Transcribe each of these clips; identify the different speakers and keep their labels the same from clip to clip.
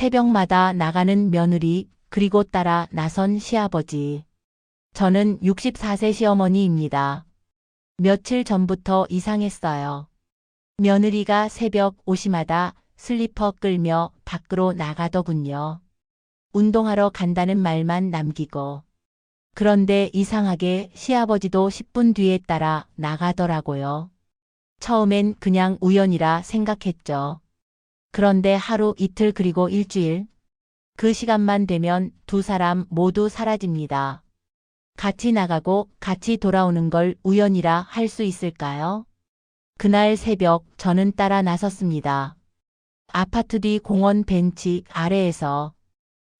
Speaker 1: 새벽마다 나가는 며느리 그리고 따라 나선 시아버지. 저는 64세 시어머니입니다. 며칠 전부터 이상했어요. 며느리가 새벽 오시마다 슬리퍼 끌며 밖으로 나가더군요. 운동하러 간다는 말만 남기고. 그런데 이상하게 시아버지도 10분 뒤에 따라 나가더라고요. 처음엔 그냥 우연이라 생각했죠. 그런데 하루 이틀 그리고 일주일. 그 시간만 되면 두 사람 모두 사라집니다. 같이 나가고 같이 돌아오는 걸 우연이라 할 수 있을까요? 그날 새벽 저는 따라 나섰습니다. 아파트 뒤 공원 벤치 아래에서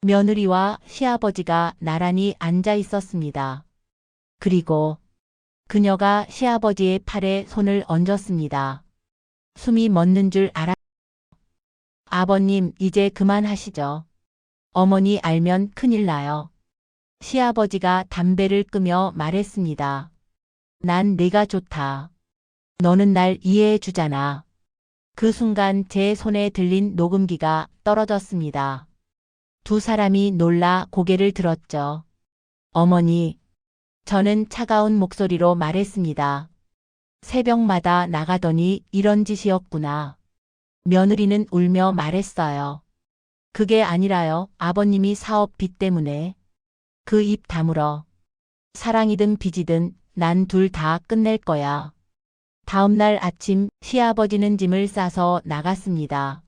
Speaker 1: 며느리와 시아버지가 나란히 앉아 있었습니다. 그리고 그녀가 시아버지의 팔에 손을 얹었습니다. 숨이 멎는 줄 알아. 아버님, 이제 그만하시죠. 어머니 알면 큰일 나요. 시아버지가 담배를 끄며 말했습니다. 난 내가 좋다. 너는 날 이해해 주잖아. 그 순간 제 손에 들린 녹음기가 떨어졌습니다. 두 사람이 놀라 고개를 들었죠. 어머니, 저는 차가운 목소리로 말했습니다. 새벽마다 나가더니 이런 짓이었구나. 며느리는 울며 말했어요. 그게 아니라요. 아버님이 사업비 때문에. 그 입 다물어. 사랑이든 빚이든 난 둘 다 끝낼 거야. 다음 날 아침 시아버지는 짐을 싸서 나갔습니다.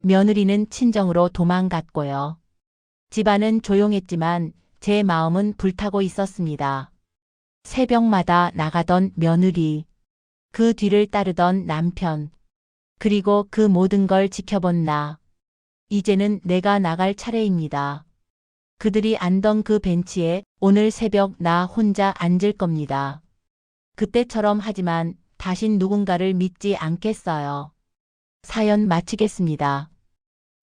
Speaker 1: 며느리는 친정으로 도망갔고요. 집안은 조용했지만 제 마음은 불타고 있었습니다. 새벽마다 나가던 며느리, 그 뒤를 따르던 남편, 그리고 그 모든 걸 지켜본 나. 이제는 내가 나갈 차례입니다. 그들이 앉던 그 벤치에 오늘 새벽 나 혼자 앉을 겁니다. 그때처럼 하지만 다신 누군가를 믿지 않겠어요. 사연 마치겠습니다.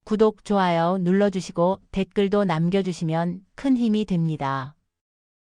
Speaker 1: 구독, 좋아요 눌러주시고 댓글도 남겨주시면 큰 힘이 됩니다.